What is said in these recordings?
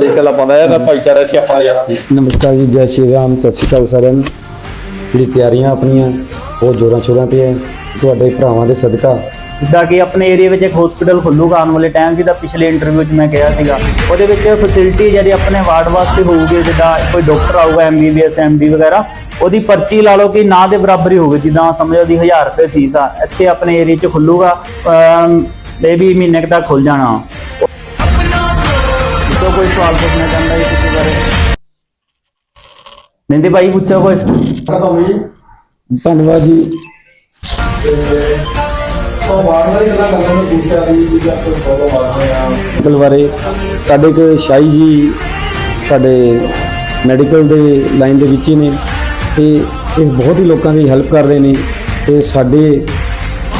ਦੇਖ ਕੇ ਹੈ ਤਾਂ ਭਾਈਚਾਰਾ ਸੀ ਆਪਣਾ ਯਾਰ। ਨਮਸਕਾਰ ਜੀ ਜੈ ਸ਼੍ਰੀ ਰਾਮ ਸਤਿ ਸ਼੍ਰੀ ਅਕਾਲ ਸਾਰਿਆਂ ਨੂੰ। ਜਿਹੜੀ ਤਿਆਰੀਆਂ ਆਪਣੀਆਂ ਬਹੁਤ ਜੋਰਾਂ ਸ਼ੋਰਾਂ ਤੇ ਹੈ। ਤੁਹਾਡੇ ਭਰਾਵਾਂ ਦੇ ਸਦਕਾ ਜਿੱਦਾਂ ਕਿ ਆਪਣੇ ਏਰੀਆ ਵਿੱਚ ਇੱਕ ਹਸਪੀਟਲ ਖੁੱਲੂਗਾ ਆਉਣ ਵਾਲੇ ਟਾਈਮ ਜਿਹਦਾ ਪਿਛਲੇ ਇੰਟਰਵਿਊ 'ਚ ਮੈਂ ਕਿਹਾ ਸੀਗਾ। ਉਹਦੇ ਵਿੱਚ ਫੈਸਿਲਿਟੀ ਜਿਹੜੀ ਆਪਣੇ ਵਾਰਡ ਵਾਸਤੇ ਹੋਊਗੀ ਜਿੱਦਾਂ ਕੋਈ ਡਾਕਟਰ ਆਊਗਾ ਐਮਬੀਬੀਐਸ ਐਮਡੀ ਵਗੈਰਾ ਉਹਦੀ ਪਰਚੀ ਲਾ ਲਓ ਕਿ ਨਾ ਦੇ ਬਰਾਬਰ ਹੀ ਹੋਊਗੀ। ਜਿੱਦਾਂ ਸਮਝੋ ਦੀ 1000 ਰੁਪਏ ਫੀਸ ਆ ਇੱਥੇ ਆਪਣੇ ਏਰੀਆ 'ਚ ਖੁੱਲੂਗਾ ਇਹ ਵੀ ਮਹੀਨੇ ਤੱਕ ਖੁੱਲ ਜਾਣਾ। ਤੋਂ ਕੋਈ ਸਵਾਲ ਪੁੱਛਣਾ ਚਾਹੁੰਦਾ ਹੈ ਕਿਸੇ ਬਾਰੇ। ਨਿੰਦੇ ਭਾਈ ਪੁੱਛੋ ਕੋਈ ਧੰਨਵਾਦ ਜੀ। ਮੈਡੀਕਲ ਬਾਰੇ ਸਾਡੇ ਇੱਕ ਸ਼ਾਹੀ ਜੀ ਸਾਡੇ ਮੈਡੀਕਲ ਦੇ ਲਾਈਨ ਦੇ ਵਿੱਚ ਹੀ ਨੇ ਤੇ ਇਹ ਬਹੁਤ ਹੀ ਲੋਕਾਂ ਦੀ ਹੈਲਪ ਕਰ ਰਹੇ ਨੇ ਤੇ ਸਾਡੇ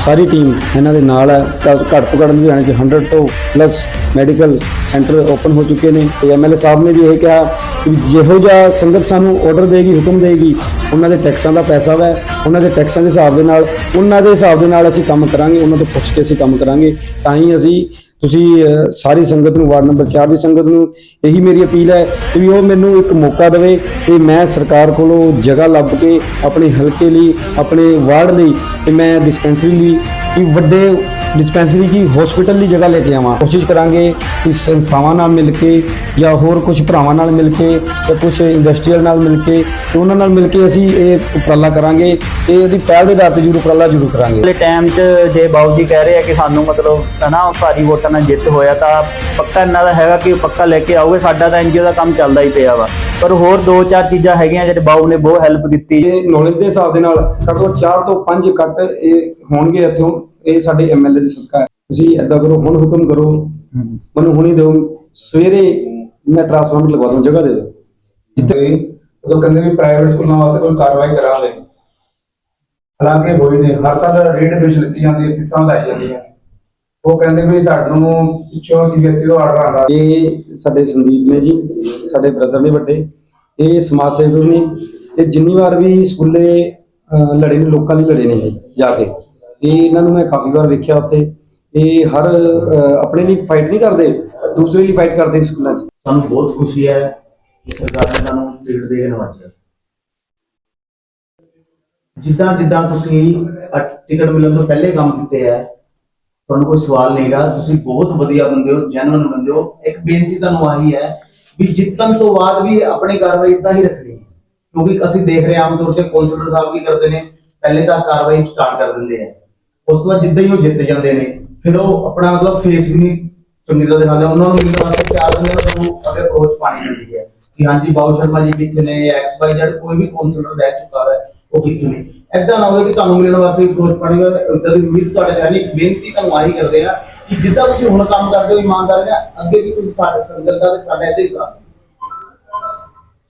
ਸਾਰੀ ਟੀਮ ਇਹਨਾਂ ਦੇ ਨਾਲ ਹੈ। ਤਾਂ ਘੱਟ ਤੋਂ ਘੱਟ ਲੁਧਿਆਣੇ 'ਚ 100 ਤੋਂ ਪਲੱਸ ਮੈਡੀਕਲ ਸੈਂਟਰ ਓਪਨ ਹੋ ਚੁੱਕੇ ਨੇ। ਤੇ ਐਮਐਲਏ ਸਾਹਿਬ ਨੇ ਵੀ ਇਹ ਕਿਹਾ ਕਿ ਜਿਹੋ ਜਿਹਾ ਸੰਗਤ ਸਾਨੂੰ ਆਰਡਰ ਦੇਗੀ, ਹੁਕਮ ਦੇਗੀ, ਉਹਨਾਂ ਦੇ ਟੈਕਸਾਂ ਦਾ ਪੈਸਾ ਵੈ, ਉਹਨਾਂ ਦੇ ਟੈਕਸਾਂ ਦੇ ਹਿਸਾਬ ਦੇ ਨਾਲ, ਉਹਨਾਂ ਦੇ ਹਿਸਾਬ ਦੇ ਨਾਲ ਅਸੀਂ ਕੰਮ ਕਰਾਂਗੇ, ਉਹਨਾਂ ਤੋਂ ਪੁੱਛ ਕੇ ਅਸੀਂ ਕੰਮ ਕਰਾਂਗੇ। ਤਾਂ ਹੀ ਅਸੀਂ ਤੁਸੀਂ ਸਾਰੀ ਸੰਗਤ ਨੂੰ, ਵਾਰਡ ਨੰਬਰ 4 ਦੀ ਸੰਗਤ ਨੂੰ ਇਹੀ ਮੇਰੀ ਅਪੀਲ ਹੈ ਕਿ ਉਹ ਮੈਨੂੰ ਇੱਕ ਮੌਕਾ ਦੇਵੇ ਤੇ ਮੈਂ ਸਰਕਾਰ ਕੋਲੋਂ ਜਗ੍ਹਾ ਲੱਭ ਕੇ ਆਪਣੇ ਹਲਕੇ ਲਈ, ਆਪਣੇ ਵਾਰਡ ਲਈ ਤੇ ਮੈਂ ਡਿਸਪੈਂਸਰੀ ਲਈ ਕਿ ਵੱਡੇ ਡਿਸਪੈਂਸਰੀ ਕੀ ਹਸਪੀਟਲ ਦੀ ਜਗ੍ਹਾ ਲੈ ਕੇ ਆਵਾਂ? ਕੋਸ਼ਿਸ਼ ਕਰਾਂਗੇ ਕਿ ਸੰਸਥਾਵਾਂ ਨਾਲ ਮਿਲ ਕੇ ਜਾਂ ਹੋਰ ਕੁਝ ਭਰਾਵਾਂ ਨਾਲ ਮਿਲ ਕੇ ਜਾਂ ਕੁਝ ਇੰਡਸਟਰੀਅਲ ਨਾਲ ਮਿਲ ਕੇ ਤੇ ਉਹਨਾਂ ਨਾਲ ਮਿਲ ਕੇ ਅਸੀਂ ਇਹ ਉਪਰਾਲਾ ਕਰਾਂਗੇ ਤੇ ਇਹਦੀ ਪਹਿਲ ਦੇ ਆਧਾਰ ਤੇ ਜ਼ਰੂਰ ਉਪਰਾਲਾ ਜ਼ਰੂਰ ਕਰਾਂਗੇ। ਵਾਲੇ ਟਾਈਮ 'ਚ ਜੇ ਬਾਊ ਜੀ ਕਹਿ ਰਹੇ ਆ ਕਿ ਸਾਨੂੰ ਮਤਲਬ ਹਨਾ ਭਾਰੀ ਵੋਟਾਂ ਨਾਲ ਜਿੱਤ ਹੋਇਆ ਤਾਂ ਪੱਕਾ ਇਹਨਾਂ ਦਾ ਹੈਗਾ ਕਿ ਪੱਕਾ ਲੈ ਕੇ ਆਓਗੇ ਸਾਡਾ ਤਾਂ ਐਨਜੀਓ ਦਾ ਕੰਮ ਚੱਲਦਾ ਹੀ ਪਿਆ ਵਾ। ਪਰ ਹੋਰ ਦੋ ਚਾਰ ਚੀਜ਼ਾਂ ਹੈਗੀਆਂ ਜਿਹੜੇ ਬਾਊ ਨੇ ਬਹੁਤ ਹੈਲਪ ਕੀਤੀ। ਇਹ ਨੌਲੇਜ ਦੇ ਹਿਸਾਬ ਦੇ ਨਾਲ ਘੱਟੋ ਘੱਟ 4 ਤੋਂ 5 ਕੱਟ ਇਹ ਹੋਣਗੇ ਇੱਥੋਂ। ਇਹ ਸਾਡੇ ਐਮਐਲਏ ਦੀ ਸਦਕਾ ਹੈ। ਤੁਸੀਂ ਐਦਾਂ ਕਰੋ ਹੁਣ ਹੁਕਮ ਕਰੋ। ਮੈਨੂੰ ਹੁਣੀ ਦਿਓ। ਸਵੇਰੇ ਮੈਂ ਟ੍ਰਾਂਸਫਾਰਮਰ ਲਗਵਾ ਦੂੰ ਜਗ੍ਹਾ ਦੇ ਦਿਓ। ਜਿੱਥੇ ਉਦੋਂ ਕਹਿੰਦੇ ਵੀ ਪ੍ਰਾਈਵੇਟ ਸਕੂਲਾਂ ਵਾਸਤੇ ਕੋਈ ਕਾਰਵਾਈ ਕਰਾਂਗੇ ਹਾਲਾਂਕਿ ਹੋਈ ਨਹੀਂ। ਹਰ ਸਾਲ ਰੇਟ ਵਿੱਚ ਲਿੱਤੀ ਜਾਂਦੀ ਹੈ ਫੀਸਾਂ ਲਾਈ ਜਾਂਦੀਆਂ ਉਹ ਕਹਿੰਦੇ ਵੀ ਸਾਨੂੰ ਪਿੱਛੋਂ ਸੀਬੀਐਸਈ ਦਾ ਆਰਡਰ ਆਉਂਦਾ। ਇਹ ਸਾਡੇ ਸੰਦੀਪ ਨੇ ਜੀ ਸਾਡੇ ਬ੍ਰਦਰ ਨੇ ਵੱਡੇ। ਇਹ ਸਮਾਜ ਸੇਵਕ ਨੇ। ਤੇ ਜਿੰਨੀ ਵਾਰ ਵੀ ਸਕੂਲੇ ਲੜੇ ਨੇ ਲੋਕਾਂ ਲਈ ਲੜੇ ਨੇ ਜਾ ਕੇ। ਤੇ ਇਹਨਾਂ ਨੂੰ ਮੈਂ ਕਾਫੀ ਵਾਰ ਵੇਖਿਆ ਉੱਥੇ। ਇਹ ਹਰ ਅਹ, ਆਪਣੇ ਲਈ ਫਾਈਟ ਨਹੀਂ ਕਰਦੇ ਦੂਸਰੇ ਲਈ ਫਾਈਟ ਕਰਦੇ ਸਕੂਲਾਂ 'ਚ। ਸਾਨੂੰ ਬਹੁਤ ਖੁਸ਼ੀ ਹੈ ਕਿ ਸਰਕਾਰ ਨੇ ਸਾਨੂੰ ਟਿਕਟ ਦੇ ਕੇ ਨਵਾਜਿਆ। ਜਿੱਦਾਂ ਜਿੱਦਾਂ ਤੁਸੀਂ ਅ- ਟਿਕਟ ਮਿਲਣ ਤੋਂ ਪਹਿਲੇ ਕੰਮ ਕੀਤੇ ਹੈ ਤੁਹਾਨੂੰ ਕੋਈ ਸਵਾਲ ਨਹੀਂ ਗਾ ਤੁਸੀਂ ਬਹੁਤ ਵਧੀਆ ਬੰਦੇ ਹੋ ਜੈਨੂਇਨ ਬੰਦੇ ਹੋ। ਇੱਕ ਬੇਨਤੀ ਤੁਹਾਨੂੰ ਆਹੀ ਹੈ ਵੀ ਜਿੱਤਣ ਤੋਂ ਬਾਅਦ ਵੀ ਆਪਣੀ ਕਾਰਵਾਈ ਇਦਾਂ ਹੀ ਰੱਖਣੀ ਹੈ। ਕਿਉਂਕਿ ਅਸੀਂ ਦੇਖ ਰਹੇ ਹਾਂ ਆਮ ਤੌਰ ਤੇ ਕੌਂਸਲਰ ਸਾਹਿਬ ਕੀ ਕਰਦੇ ਨੇ ਪਹਿਲੇ ਤਾਂ ਕਾਰਵਾਈ ਸਟਾਰਟ ਕਰ ਦਿੰਦੇ ਆ। ਉਸ ਤੋਂ ਬਾਅਦ ਜਿੱਦਾਂ ਹੀ ਉਹ ਜਿੱਤ ਜਾਂਦੇ ਨੇ, ਫਿਰ ਉਹ ਆਪਣਾ ਮਤਲਬ ਫੇਸ ਵੀ ਨਹੀਂ ਚੰਗੀ ਤਰ੍ਹਾਂ ਦਿਖਾਉਂਦੇ, ਉਹਨਾਂ ਨੂੰ ਮਿਲਣ ਵਾਸਤੇ ਚਾਰ ਦਿਨ ਦਾ ਤੁਹਾਨੂੰ ਅਗੇ ਅਪਰੋਚ ਪਾਣੀ ਹੁੰਦੀ ਹੈ ਕਿ ਹਾਂਜੀ ਬਾਬੂ ਸ਼ਰਮਾ ਜੀ ਕਿੱਥੇ ਨੇ ਐਕਸ ਵਾਈ ਜ਼ੈਡ ਕੋਈ ਵੀ ਕੌਂਸਲਰ ਰਹਿ ਚੁੱਕਾ ਹੈ ਉਹ ਕਿੱਥੇ ਨੇ। ਏਦਾਂ ਨਾ ਹੋਵੇ ਕਿ ਤੁਹਾਨੂੰ ਮਿਲਣ ਵਾਸਤੇ ਅਪਰੋਚ ਪਾਣੀ ਹੋਵੇ ਇਦਾਂ ਦੀ ਉਮੀਦ ਤੁਹਾਡੇ ਤੇ ਬੇਨਤੀ ਤੁਹਾਨੂੰ ਆਹੀ ਕਰਦੇ ਆ ਕਿ ਜਿੱਦਾਂ ਤੁਸੀਂ ਹੁਣ ਕੰਮ ਕਰਦੇ ਹੋ, ਇਮਾਨਦਾਰੀ ਨਾਲ ਅੱਗੇ ਵੀ ਤੁਸੀਂ ਸਾਡੇ ਸੰਗਤ ਦਾ ਤੇ ਸਾਡੇ ਇੱਥੇ ਹੀ ਸਾਥ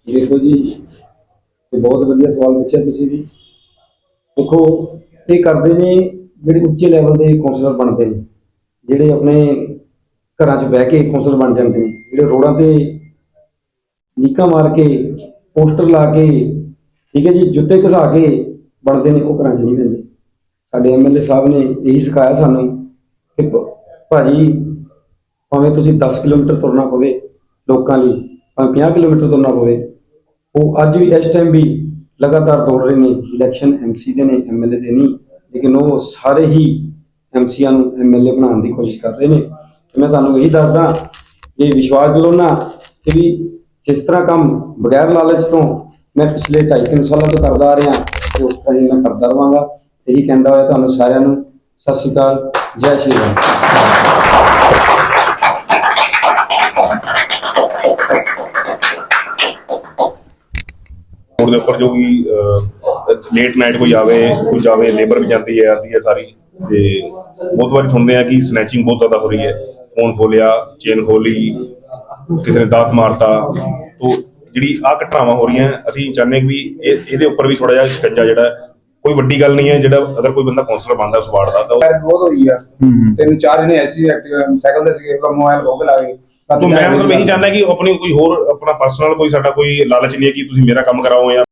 ਦੇਖੋ ਜੀ, ਇਹ ਬਹੁਤ ਵਧੀਆ ਸਵਾਲ ਪੁੱਛਿਆ ਤੁਸੀਂ ਵੀ। ਦੇਖੋ, ਇਹ ਕਰਦੇ ਨੇ ਜਿਹੜੇ ਉੱਚੇ ਲੈਵਲ ਦੇ ਕਾਉਂਸਲਰ ਬਣਦੇ ਨੇ, ਜਿਹੜੇ ਆਪਣੇ ਘਰਾਂ 'ਚ ਬਹਿ ਕੇ ਕਾਉਂਸਲਰ ਬਣ ਜਾਂਦੇ ਨੇ, ਜਿਹੜੇ ਰੋਡਾਂ ਤੇ ਲੀਕਾਂ ਮਾਰ ਕੇ, ਪੋਸਟਰ ਲਾ ਕੇ, ਠੀਕ ਹੈ ਜੀ, ਜੁੱਤੇ ਘਸਾ ਕੇ ਬਣਦੇ ਨੇ, ਉਹ ਘਰਾਂ 'ਚ ਨਹੀਂ ਬੰਦੇ ਸਾਡੇ ਐਮਐਲਏ ਸਾਹਿਬ ਨੇ ਇਹੀ ਸਿਖਾਇਆ ਸਾਨੂੰ ਕਿ ਭਾਜੀ, ਭਾਵੇਂ ਤੁਸੀਂ 10 ਕਿਲੋਮੀਟਰ ਤੁਰਨਾ ਪਵੇ ਲੋਕਾਂ ਲਈ, ਭਾਵੇਂ 50 ਕਿਲੋਮੀਟਰ ਤੁਰਨਾ ਪਵੇ, ਉਹ ਅੱਜ ਵੀ ਇਸ ਟਾਈਮ ਵੀ ਲਗਾਤਾਰ ਦੌੜ ਰਹੇ ਨੇ ਇਲੈਕਸ਼ਨ ਐਮਸੀ ਦੇ ਨੇ ਐਮਐਲਏ ਦੇ ਨਹੀਂ। ਲੇਕਿਨ ਉਹ ਸਾਰੇ ਹੀ ਐਮਸੀਆਂ ਨੂੰ ਐਮਐਲਏ ਬਣਾਉਣ ਦੀ ਕੋਸ਼ਿਸ਼ ਕਰ ਰਹੇ ਨੇ। ਤੇ ਮੈਂ ਤੁਹਾਨੂੰ ਇਹੀ ਦੱਸਦਾ ਇਹ ਵਿਸ਼ਵਾਸ ਦਿਲਾਉਣਾ ਕਿ ਵੀ ਜਿਸ ਤਰ੍ਹਾਂ ਕੰਮ ਬਗੈਰ ਲਾਲਚ ਤੋਂ ਮੈਂ ਪਿਛਲੇ 2.5 ਸਾਲਾਂ ਤੋਂ ਕਰਦਾ ਆ ਰਿਹਾ, ਤੇ ਉਸ ਤਰ੍ਹਾਂ ਹੀ ਮੈਂ ਕਰਦਾ ਰਵਾਂਗਾ। ਇਹੀ ਕਹਿੰਦਾ ਹੋਇਆ ਤੁਹਾਨੂੰ ਸਾਰਿਆਂ ਨੂੰ, ਸਤਿ ਸ਼੍ਰੀ ਅਕਾਲ, ਜੈ ਸ਼੍ਰੀ ਰਾਮ। ਦੇ ਉੱਪਰ ਜੋ ਵੀ ਲੇਟ ਨਾਈਟ ਕੋਈ ਆਵੇ ਕੋਈ ਜਾਵੇ ਲੇਬਰ ਵੀ ਜਾਂਦੀ ਹੈ ਆਦੀ ਹੈ ਸਾਰੀ। ਤੇ ਬਹੁਤ ਵਾਰੀ ਸੁਣਦੇ ਆ ਕਿ ਸਨੈਚਿੰਗ ਬਹੁਤ ਜ਼ਿਆਦਾ ਹੋ ਰਹੀ ਹੈ। ਫੋਨ ਖੋਲਿਆ ਚੇਨ ਖੋਲੀ ਕਿਸੇ ਨੇ ਦਾਤ ਮਾਰਤਾ। ਤੋਂ ਜਿਹੜੀ ਆ ਘਟਨਾਵਾਂ ਹੋ ਰਹੀਆਂ ਅਸੀਂ ਚਾਹੁੰਦੇ ਵੀ ਇਹ ਇਹਦੇ ਉੱਪਰ ਵੀ ਥੋੜਾ ਜਿਹਾ ਸ਼ਿਕੰਜਾ ਜਿਹੜਾ ਕੋਈ ਵੱਡੀ ਗੱਲ ਨਹੀਂ ਹੈ ਜਿਹੜਾ ਅਗਰ ਕੋਈ ਬੰਦਾ ਕਾਉਂਸਲਰ ਬਣਦਾ ਉਸ ਵਾਰਡ ਦਾ ਤਾਂ ਉਹ ਬਹੁਤ ਹੋਈ ਆ। ਤਿੰਨ ਚਾਰ ਜਣੇ ਐਸੀ ਐਕਟਿਵ ਸਾਈਕਲ ਤੇ ਸੀਗੇ ਮੋਬਾਈਲ ਖੋਹ ਕੇ ਲਾ ਗਏ। ਤਾਂ ਮੈਂ ਤਾਂ ਮਤਲਬ ਇਹੀ ਚਾਹੁੰਦਾ ਕਿ ਆਪਣੀ ਕੋਈ ਹੋਰ ਆਪਣਾ ਪਰਸਨਲ ਕੋਈ ਸਾਡਾ ਕੋਈ ਲਾਲਚ ਨਹੀਂ ਹੈ ਕਿ ਤੁਸੀਂ ਮੇਰਾ ਕੰਮ ਕਰਾਓ ਜਾਂ